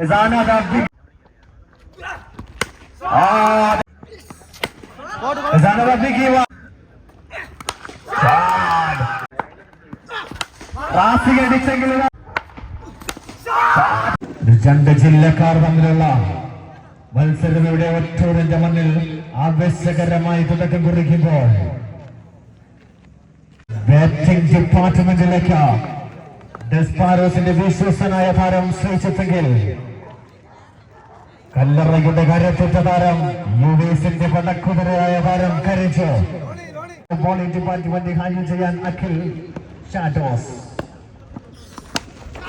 is another big. Ah, is another biggie one. Rasik അടിച്ചെങ്കിലും രണ്ട് ജില്ലക്കാർ തമ്മിലുള്ള മത്സരം ഇവിടെ മണ്ണിൽ ആവേശകരമായി തുടക്കം കുറിക്കുമ്പോൾ ബാറ്റിംഗ് ഡിപ്പാർട്ട്മെന്റിലേക്ക് ഡെസ്പാരോസിന്റെ വിശ്വസനായ താരം ശ്രീചിത്തെങ്കിൽ കല്ലറയുടെ കരച്ചിട്ട താരം യു എസിന്റെ പടക്കുതിരയായ താരം കരച്ച് ബോളിംഗ് ഡിപ്പാർട്ട്മെന്റ് ഹാൻഡിൽ ചെയ്യാൻ അഖിൽ ഷാറ്റോസ്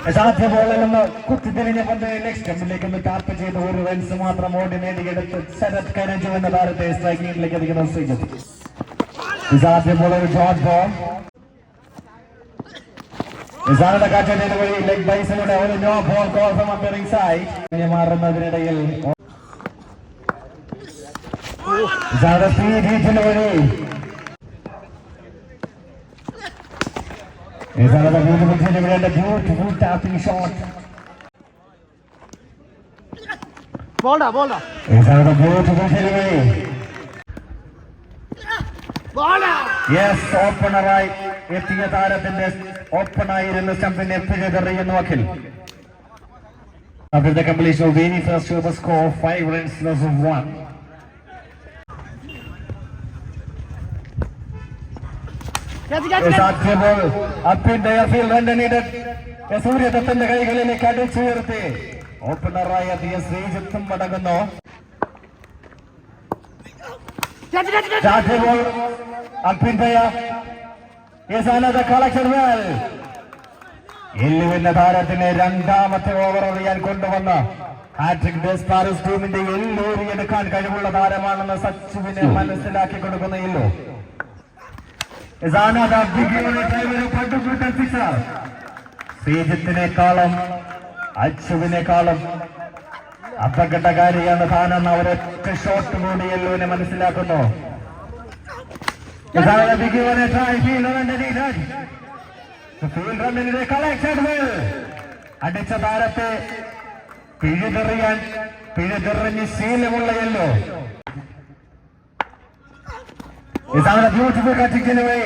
യഥാർത്ഥ ബോളിൽ നിന്ന് കുത്തിത്തിരിഞ്ഞ പന്ത് നെക്സ്റ്റ് സ്റ്റെമ്പിലേക്ക് ഒന്ന് ടാപ്പ് ചെയ്ത് ഒരു റൺസ് മാത്രം ഓടി നേടിയെടുത്ത് ശരത് കരജു എന്ന താരത്തെ സ്ട്രൈക്കിംഗിലേക്ക് അധികം ശ്രീജിത്ത് യഥാർത്ഥ ബോളർ ജോർജ് ബോൾ നിസാറുടെ കാറ്റയുടെ വഴി ലെഗ് ബൈസിലൂടെ ഒരു no ball call from appearing side മാറുന്നതിനിടയിൽ. നിസാറുടെ സ്പീഡ് ഹീറ്റിന് വഴി. നിസാറുടെ ബ്യൂട്ടിഫുൾ വേണ്ട ബ്യൂട്ടിഫുൾ ടാപ്പിംഗ് ഷോട്ട് ബോൾഡാ ബോൾഡാ നിസാറുടെ ബ്യൂട്ടിഫുൾ വഴി. ബോൾഡാ യെസ് ഓപ്പണറായി എത്തിയ താരത്തിന്റെ ഓപ്പണായിരുന്ന സ്റ്റംപിന്റെ പിഴകറിയുന്നു Akhil After the completion of very first over score, five runs loss of one. സൂര്യദത്തന്റെ കൈകളിലേക്ക് അടിച്ചുയർത്തി ഓപ്പണറായി എത്തിയ ശ്രീജിത്തും മടങ്ങുന്നു. Catch Yes, another collection well. എല്ലുവിന്റെ താരത്തിനെ രണ്ടാമത്തെ ഓവർ എറിയാൻ കൊണ്ടുവന്ന ഹാട്രിക് ഡെസ്പാരസ് ടീമിന്റെ എല്ലൂരി എടുക്കാൻ കഴിവുള്ള താരമാണെന്ന് സച്ചുവിനെ മനസ്സിലാക്കി കൊടുക്കുന്ന എല്ലു. Is ശ്രീജിത്തിനേക്കാളും അച്ചുവിനേക്കാളും അപകടകാരിയാണ് താനെന്ന് അവരൊറ്റ ഷോട്ട് കൂടി എല്ലുവിനെ മനസ്സിലാക്കുന്നു. Is be given a try fielder underneath it. The fielder it collected well. അടിച്ച താരത്തെ പിഴുതെറിയാൻ പിഴുതെറിഞ്ഞ് ശീലമുള്ളയല്ലോ ഇതാണ് ബ്യൂട്ടിഫുൾ കട്ടിങ്ങിന് വേ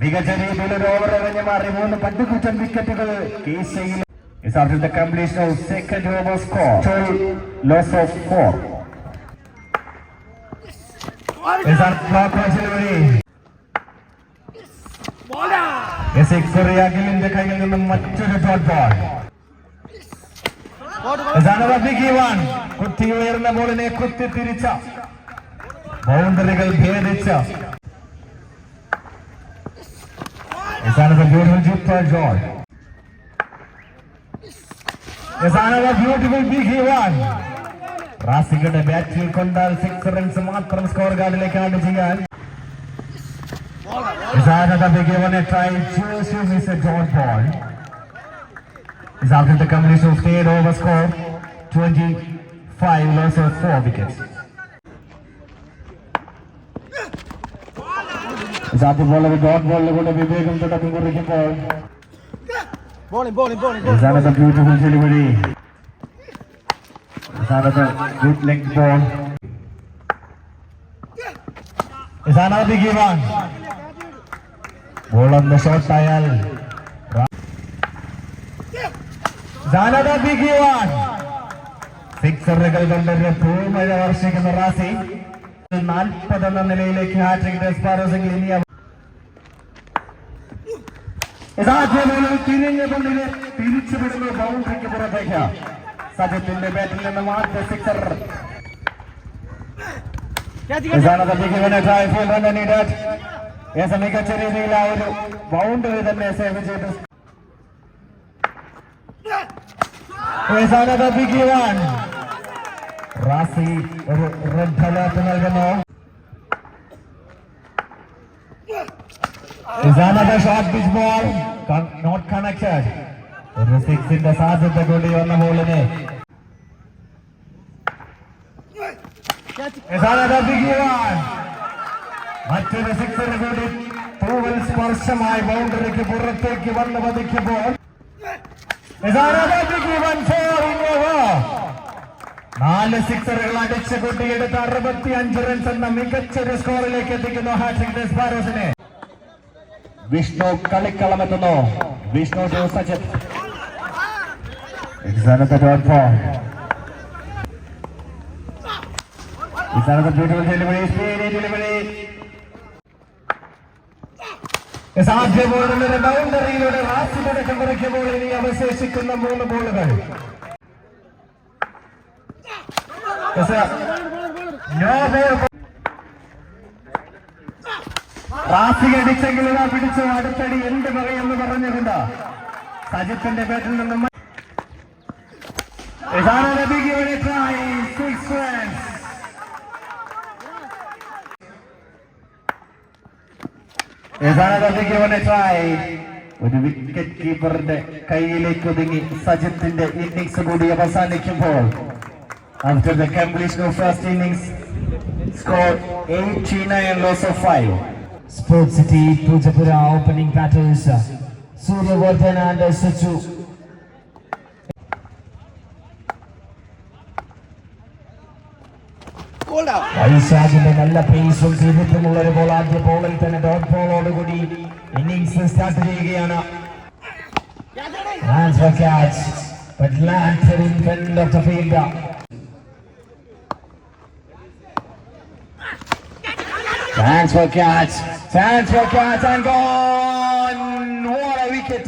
മികച്ച രീതിയിൽ ഒരു ഓവർ എറിഞ്ഞ് മാറി മൂന്ന് പട്ടുകുറ്റൻ വിക്കറ്റുകൾ കേശയിൽ Is after the completion of second over score. Total loss of four. Is our clock വഴി ബോൾഡാ അഖിലിന്റെ കയ്യിൽ നിന്നും മറ്റൊരു shot ball bowled big one കുത്തി ഉയർന്ന ബോളിനെ കുത്തി തിരിച്ച ബൗണ്ടറികൾ ഭേദിച്ച ബ്യൂട്ടിഫുൾ ബിഗ് വൺ റാസികളുടെ ബാറ്റിൽ കൊണ്ടാൽ സിക്സ് റൺസ് മാത്രം സ്കോർ കാർഡിലേക്ക് ആഡ് ചെയ്യാൻ Is another big one a try just to miss a dot ball. Is after the completion of third over score 25 loss of 4 wickets. Is after ball of a dot ball കൂടെ വിവേകം തുടക്കം കുറിക്കുമ്പോൾ bowling bowling bowling Is another beautiful delivery. Is another good leg ball. Is another big one. Ball on the short aisle. Is another big one. സിക്സറുകൾ കൊണ്ട് പൂമഴ വർഷിക്കുന്ന റാസി നാൽപ്പത് എന്ന നിലയിലേക്ക് hat trick ഡെസ്പാരോസെങ്കിൽ ഇനി അവ- യഥാർത്ഥത്തിൽ തിരിഞ്ഞ പന്തിനെ തിരിച്ചുവിടുന്നു ബൗണ്ടറിക്ക് പുറത്തേക്ക് സജിത്തിന്റെ ബാറ്റിൽ നിന്ന് ആദ്യ സിക്സർ ക്യാച്ച് ക്യാച്ച് ഇതാണ് തട്ടിക്കുവിനെ ഡ്രൈവ് ഫീൽഡ് റൺ നീഡഡ് ഏസ മികച്ച രീതിയിൽ ആ ഒരു ബൗണ്ടറി തന്നെ സേവ് ചെയ്തു ഏസാന തട്ടിക്കുവാൻ റാസി ഒരു റെഡ് അലേർട്ട് നൽകുന്നു ഇസാനയുടെ short pitch ball not connected ഒരു സിക്സിന്റെ സാധ്യത കൂടി വന്ന ബോളിനെ. മറ്റൊരു സിക്സിന് കൂടി തൂവൽ സ്പർശമായി ബൗണ്ടറിക്ക് പുറത്തേക്ക് വന്ന് പതിക്കുമ്പോൾ നാല് സിക്സറുകൾ അടിച്ചു കൂട്ടിയെടുത്ത അറുപത്തി അഞ്ച് റൺസ് എന്ന മികച്ചൊരു സ്കോറിലേക്ക് എത്തിക്കുന്നു ഹാട്രിക് ബാരോസിനെ Vishnu കളിക്കളമെത്തുന്നു Vishnu to Sajith. It's another dot ball. It's another beautiful delivery, speedy delivery. ആദ്യ ബോളിലൂടെ ബൗണ്ടറിയിലൂടെ റാസി തുടക്കം കുറിക്കുമ്പോൾ ഇനി അവശേഷിക്കുന്ന മൂന്ന് ബോളുകൾ. റാസി അടിച്ചെങ്കിലും പിടിച്ചു അടുത്തടി എന്ത് പറയുമെന്ന് പറഞ്ഞുകൊണ്ട് സജിത്തിന്റെ ബാറ്റിൽ നിന്നും ഇതാണ് ലഭിക്കുകയുടെ try. Six runs. ഇതാണ് ലഭിക്കുകയുടെ try. ഒരു വിക്കറ്റ് കീപ്പറിന്റെ കയ്യിലേക്ക് ഒതുങ്ങി സജിത്തിന്റെ ഇന്നിങ്സ് കൂടി അവസാനിക്കുമ്പോൾ after the completion of first innings score 89 loss of 5 Sports City Pujapura opening batters Suryavardhan and Sachu. Hold out. വൈശാഖിന്റെ നല്ല പേസും തീർത്തുമുള്ള ഒരു ബോൾ ആദ്യ ബോളിൽ തന്നെ ഡോട്ട് ബോളോടുകൂടി ഇന്നിംഗ്സ് സ്റ്റാർട്ട് ചെയ്യുകയാണ് Hands for catch, but landed in front of the fielder. Chance for catch. Chance for catch and gone. What a wicket.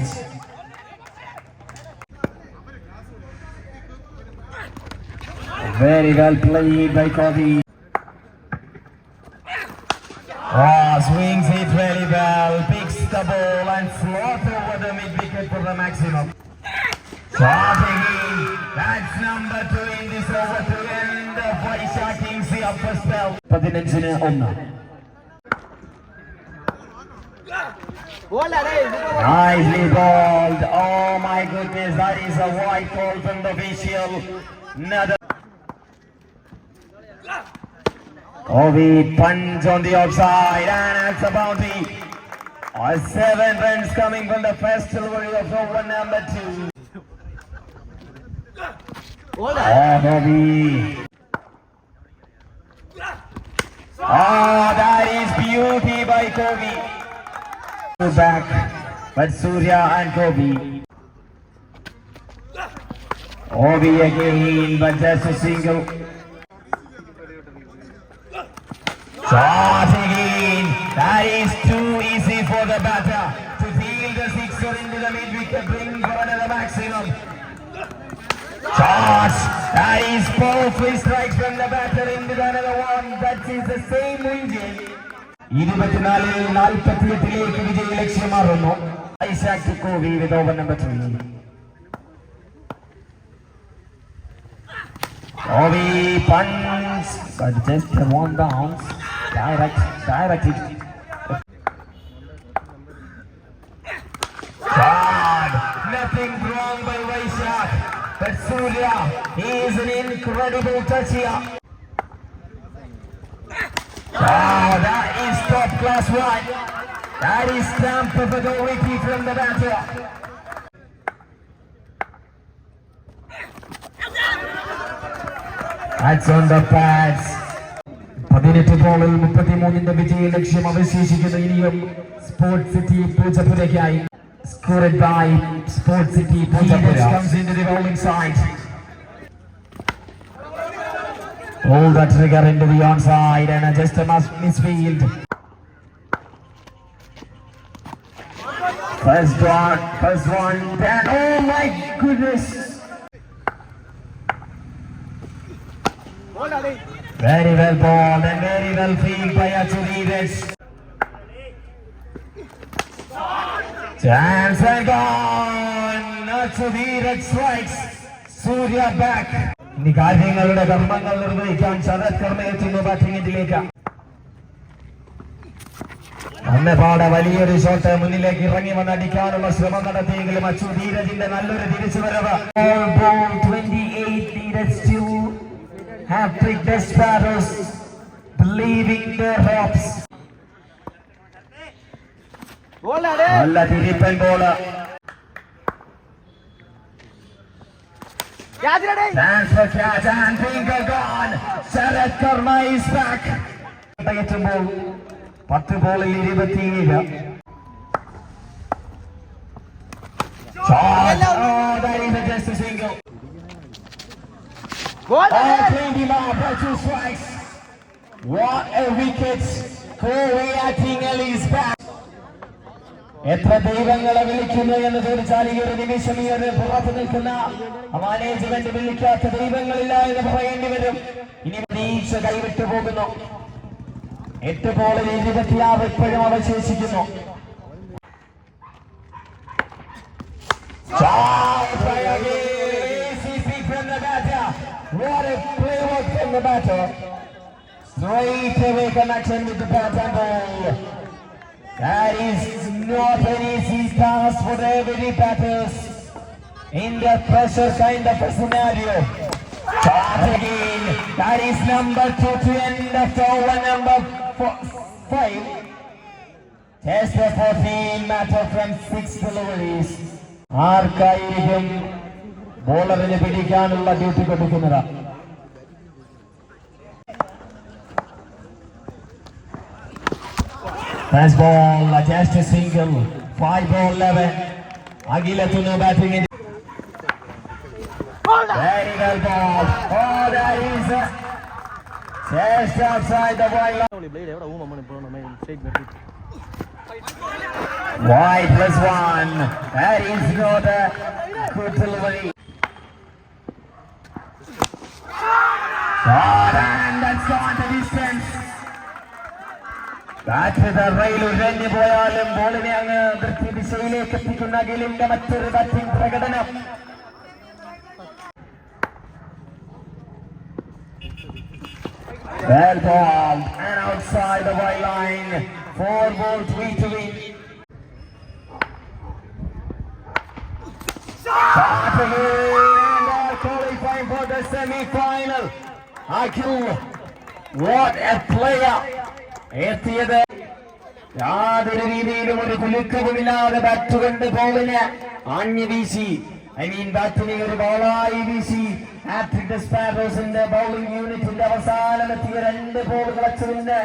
Very well played by Covey. Oh, swings it very well. Picks the ball and floats over the mid wicket for the maximum. Shot again. That's number two in this over to end of Vaishak Kings the upper spell. പതിനഞ്ചിന് ഒന്ന് Hold out. Hey, Nicely bowled. Oh my goodness, that is a white ball from the official. Another. Ovi punch on the outside and that's a bounty. Uh, seven runs coming from the first delivery of over number two. Oh, Ovi. Oh, that is beauty by Kobe. Back, but Surya and Kobe. Obi again, but just a single. Shot again. That is too easy for the batter to field the sixer into the mid wicket, bring for another maximum. Shots. That is powerful strike from the batter into the another one. That is the same engine. ഇരുപത്തിനാലിൽ നാൽപ്പത്തിയെട്ടിലേക്ക് വിജയ ലക്ഷ്യമാറുന്നു ഐസാക് കോവി വിത്ത് over number three കോവി punch but just one bounce direct directed God, nothing wrong by Vaishak but Surya he is an incredible touch here Oh, that is top class one. That is stamp of authority from the batter. That's on the pads. പതിനെട്ട് ബോളിൽ മുപ്പത്തിമൂന്നിന്റെ വിജയ ലക്ഷ്യം അവശേഷിക്കുന്ന ഇനിയും sports city പൂജപ്പുരയ്ക്കായി scored by Sports City Poojappura comes into the bowling side. Pull the trigger into the onside and just a must misfield. First one, first one, and oh my goodness. Hold out. Very well bowled and very well fielded by Achulides. Chance and gone. Achulides strikes. Surya back. ഇനി കാര്യങ്ങളുടെ കർമ്മങ്ങൾ നിർവഹിക്കാൻ ശരത് കർമ്മ എത്തുന്നു ബാറ്റിംഗിലേക്ക് അന്നപാടെ വലിയൊരു shot മുന്നിലേക്ക് ഇറങ്ങി വന്ന് അടിക്കാനുള്ള ശ്രമം നടത്തിയെങ്കിലും അച്ചു ധീരജിന്റെ നല്ലൊരു തിരിച്ചുവരവ് All ball 28 needed to hat-trick Desperados believing their hopes. Hold out. Hey. നല്ല തിരിപ്പൻ ball യാതിരടേ Chance for the more by two strikes. What a wicket. Corey Attingal is back. എത്ര ദൈവങ്ങളെ വിളിക്കുന്നു എന്ന് ചോദിച്ചാൽ ഈ ഒരു നിമിഷം ഈ ഒരു പുറത്ത് നിൽക്കുന്ന മാനേജ്മെന്റ് വിളിക്കാത്ത ദൈവങ്ങളില്ല എന്ന് പറയേണ്ടി വരും ഇനി പ്രതീക്ഷ കൈവിട്ടു പോകുന്നു എട്ട് ബോളിൽ ഇരുപത്തിയാറ് ഇപ്പോഴും അവശേഷിക്കുന്നു Shot work from the batter. Straight away connection with the bat and ball. That is not an easy task for every batters in the pressure kind of a scenario. Shot again. That is number two to end of over number four, five. Test the 14 matter from six deliveries. ആർക്കായിരിക്കും ബോളറിന് പിടിക്കാനുള്ള duty കൊടുക്കുന്നത് First ball, just a single. Five ball, 11. Aguila to batting. In. Very well ball. Oh, that is a just outside the white line. White plus one. That is not a good delivery. Jordan! Bat rail ഉരഞ്ഞു പോയാലും ബോളിനെ അങ്ങ് വൃത്തി ദിശയിലേക്ക് എത്തിക്കുന്ന ഗിലിന്റെ മറ്റൊരു batting പ്രകടനം Well ball and outside the white line. Four ball, three to win. Shot again and are qualifying for the semi-final. Akhil, what a player! എത്തിയത് യാതൊരു രീതിയിലും ഒരു കുലുക്കവുമില്ലാതെ ബാറ്റ് കണ്ട് ബോളിന് ആഞ്ഞു വീശി. ഐ മീൻ ബാറ്റിനെ ഒരു ബോളായി വീശി. ബൗളിംഗ് യൂണിറ്റിന്റെ അവസാനമെത്തിയ രണ്ട് ബോൾ കളച്ചതിന്റെ